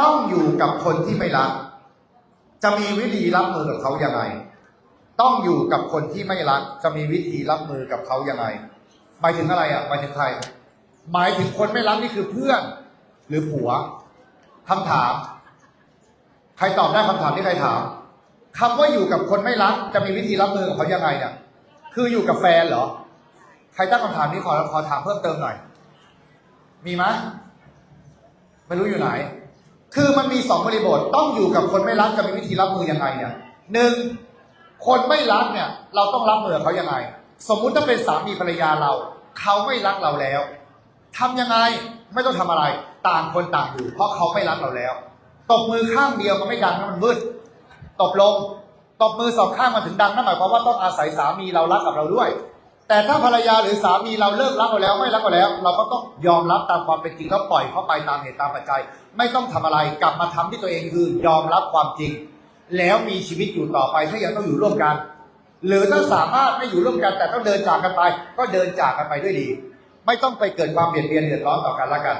ต้องอยู่กับคนที่ไม่รัก จะมีวิธีรับมือกับเขายังไง ต้องอยู่กับคนที่ไม่รัก จะมีวิธีรับมือกับเขายังไงหมายถึงอะไรอะหมายถึงใคร หมายถึงคนไม่รักนี่คือเพื่อน หรือผัวคำถาม ใครตอบได้คำถามที่ใครถามคำว่าอยู่กับคนไม่รัก จะมีวิธีรับมือกับเขายังไงเนี่ย คืออยู่กับแฟนเหรอ ใครตั้งคำถามนี้ขอขอถามเพิ่มเติมหน่อย มีไหมไม่รู้อยู่ไหน คือมันมีสองบริบทต้องอยู่กับคนไม่รักจะมีวิธีรับมือยังไงเนี่ยหนึ่งคนไม่รักเนี่ย เราต้องรับมือเขายังไง สมมุติถ้าเป็นสามีภรรยาเรา เขาไม่รักเราแล้วทำยังไงไม่ต้องทำอะไร ต่างคนต่างอยู่ เพราะเขาไม่รักเราแล้ว ตบมือข้างเดียวมันไม่ดังนะมันมืดตบลงตบมือสองข้างมาถึงดังนั่นหมายความว่าต้องอาศัยสามีเรารักกับเราด้วย แต่ถ้าภรรยาหรือสามีเราเลิกรักเราแล้วไม่รักเราแล้ว เราก็ต้องยอมรับตามความเป็นจริงแล้วปล่อยเขาไปตามเหตุตามปัจจัย ไม่ต้องทำอะไรกลับมาทำที่ตัวเองคือยอมรับความจริง แล้วมีชีวิตอยู่ต่อไปถ้ายังต้องอยู่ร่วมกัน หรือถ้าสามารถไม่อยู่ร่วมกัน แต่ต้องเดินจากกันไป ก็เดินจากกันไปด้วยดี ไม่ต้องไปเกิดความเบียดเบียนเดือดร้อนต่อกันละกัน